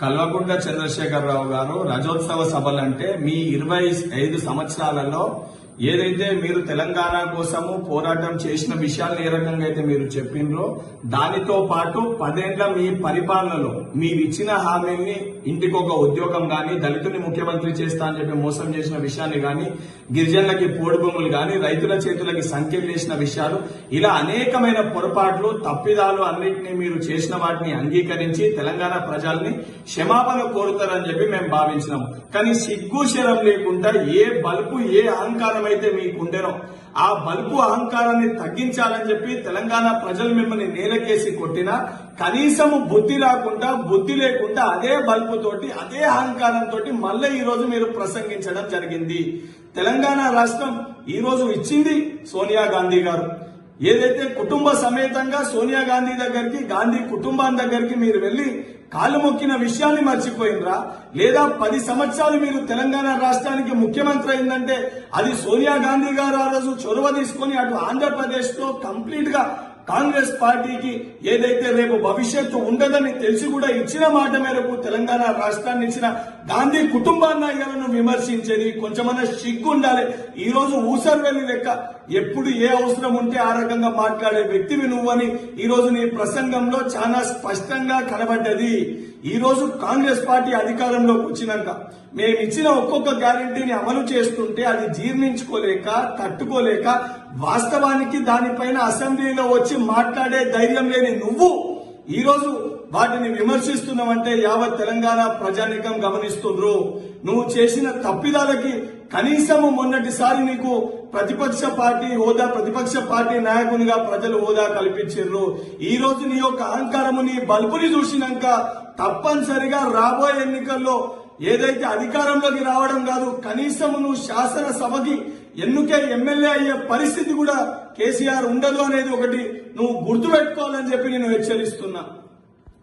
కల్వకుంట్ల చంద్రశేఖరరావు గారు రజోత్సవ సభలంటే మీ ఇరవై ఐదు సంవత్సరాలలో ఏదైతే మీరు తెలంగాణ కోసము పోరాటం చేసిన విషయాలు ఏ రకంగా అయితే మీరు చెప్పిండ్రో దానితో పాటు పదేళ్ళ మీ పరిపాలనలో మీరు ఇచ్చిన హామీని ఇంటికి ఒక ఉద్యోగం గాని దళితుని ముఖ్యమంత్రి చేస్తా అని చెప్పి మోసం చేసిన విషయాన్ని గాని గిరిజనులకి పోడు భూములు గాని రైతుల చేతులకి సంఖ్యలు చేసిన విషయాలు ఇలా అనేకమైన పొరపాట్లు తప్పిదాలు అన్నింటినీ మీరు చేసిన వాటిని అంగీకరించి తెలంగాణ ప్రజల్ని క్షమాపణ కోరుతారని చెప్పి మేము భావించినాము. కానీ సిగ్గు శరం లేకుండా ఏ బల్పు ఏ అహంకారం అయితే మీకుండేనో ఆ బల్పు అహంకారాన్ని తగ్గించాలని చెప్పి తెలంగాణ ప్రజలు మిమ్మల్ని నేలకేసి కొట్టినా కనీసము బుద్ధి రాకుండా బుద్ధి లేకుండా అదే బల్పుతోటి అదే అహంకారంతో మళ్ళీ ఈ రోజు మీరు ప్రసంగించడం జరిగింది. తెలంగాణ రాష్ట్రం ఈ రోజు ఇచ్చింది సోనియా గాంధీ గారు. ఏదైతే కుటుంబ సమేతంగా సోనియా గాంధీ దగ్గరికి గాంధీ కుటుంబం దగ్గరికి మీరు వెళ్ళి కాళ్ళు మొక్కిన విషయాన్ని మర్చిపోయినరా? లేదా పది సంవత్సరాలు మీరు తెలంగాణ రాష్ట్రానికి ముఖ్యమంత్రి అయిందంటే అది సోనియా గాంధీ గారు ఆ రోజు చొరవ తీసుకొని అటు ఆంధ్రప్రదేశ్లో కంప్లీట్గా కాంగ్రెస్ పార్టీకి ఏదైతే రేపు భవిష్యత్తు ఉండదని తెలిసి కూడా ఇచ్చిన మాట మేరకు తెలంగాణ రాష్ట్రాన్ని ఇచ్చిన గాంధీ కుటుంబాన్ని విమర్శించేది కొంచెమన్నా సిగ్గు ఉండాలి ఈ రోజు ఊసర్వెల్లి లెక్క ఎప్పుడు ఏ అవసరం ఉంటే ఆ రకంగా మాట్లాడే వ్యక్తివి నువ్వని ఈ రోజు నీ ప్రసంగంలో చాలా స్పష్టంగా కనబడ్డది. ఈ రోజు కాంగ్రెస్ పార్టీ అధికారంలోకి వచ్చినాక మేము ఇచ్చిన ఒక్కొక్క గ్యారంటీని అమలు చేస్తుంటే అది జీర్ణించుకోలేక తట్టుకోలేక వాస్తవానికి దానిపైన అసెంబ్లీలో వచ్చి మాట్లాడే ధైర్యం లేని నువ్వు ఈ రోజు వాటిని విమర్శిస్తున్నావంటే యావత్ తెలంగాణ ప్రజానికం గమనిస్తుండ్రు. నువ్వు చేసిన తప్పిదాలకి కనీసము మొన్నటిసారి నీకు ప్రతిపక్ష పార్టీ హోదా ప్రతిపక్ష పార్టీ నాయకునిగా ప్రజలు హోదా కల్పించారు ఈ రోజు నీ యొక్క అహంకారము నీ బల్బుని చూసినాక తప్పనిసరిగా రాబోయే ఎన్నికల్లో ఏదైతే అధికారంలోకి రావడం కాదు కనీసం నువ్వు శాసనసభకి ఎన్నుకే ఎమ్మెల్యే అయ్యే పరిస్థితి కూడా కేసీఆర్ ఉండదు అనేది ఒకటి నువ్వు గుర్తుపెట్టుకోవాలని చెప్పి నేను హెచ్చరిస్తున్నా.